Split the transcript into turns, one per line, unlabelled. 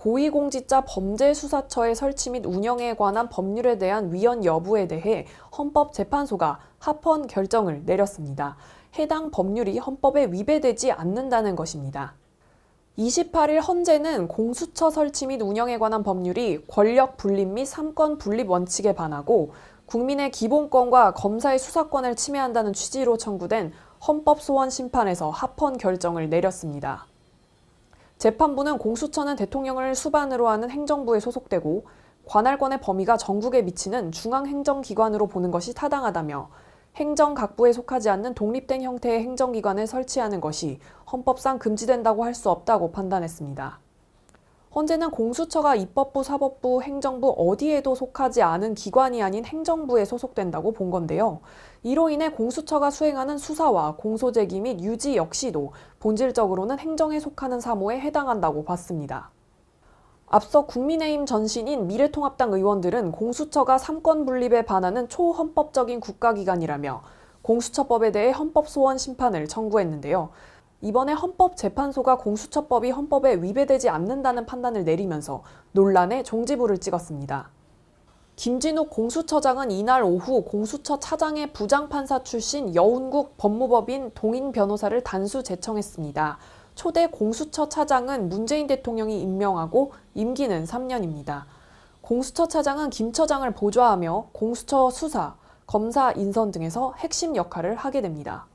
고위공직자 범죄수사처의 설치 및 운영에 관한 법률에 대한 위헌 여부에 대해 헌법재판소가 합헌 결정을 내렸습니다. 해당 법률이 헌법에 위배되지 않는다는 것입니다. 28일 헌재는 공수처 설치 및 운영에 관한 법률이 권력 분립 및 삼권 분립 원칙에 반하고 국민의 기본권과 검사의 수사권을 침해한다는 취지로 청구된 헌법 소원 심판에서 합헌 결정을 내렸습니다. 재판부는 공수처는 대통령을 수반으로 하는 행정부에 소속되고 관할권의 범위가 전국에 미치는 중앙행정기관으로 보는 것이 타당하다며 행정각부에 속하지 않는 독립된 형태의 행정기관을 설치하는 것이 헌법상 금지된다고 할 수 없다고 판단했습니다. 헌재는 공수처가 입법부, 사법부, 행정부 어디에도 속하지 않은 기관이 아닌 행정부에 소속된다고 본 건데요. 이로 인해 공수처가 수행하는 수사와 공소제기 및 유지 역시도 본질적으로는 행정에 속하는 사무에 해당한다고 봤습니다. 앞서 국민의힘 전신인 미래통합당 의원들은 공수처가 삼권 분립에 반하는 초헌법적인 국가기관이라며 공수처법에 대해 헌법 소원 심판을 청구했는데요. 이번에 헌법재판소가 공수처법이 헌법에 위배되지 않는다는 판단을 내리면서 논란에 종지부를 찍었습니다. 김진욱 공수처장은 이날 오후 공수처 차장의 부장판사 출신 여운국 법무법인 동인 변호사를 단수 제청했습니다. 초대 공수처 차장은 문재인 대통령이 임명하고 임기는 3년입니다. 공수처 차장은 김 처장을 보좌하며 공수처 수사, 검사 인선 등에서 핵심 역할을 하게 됩니다.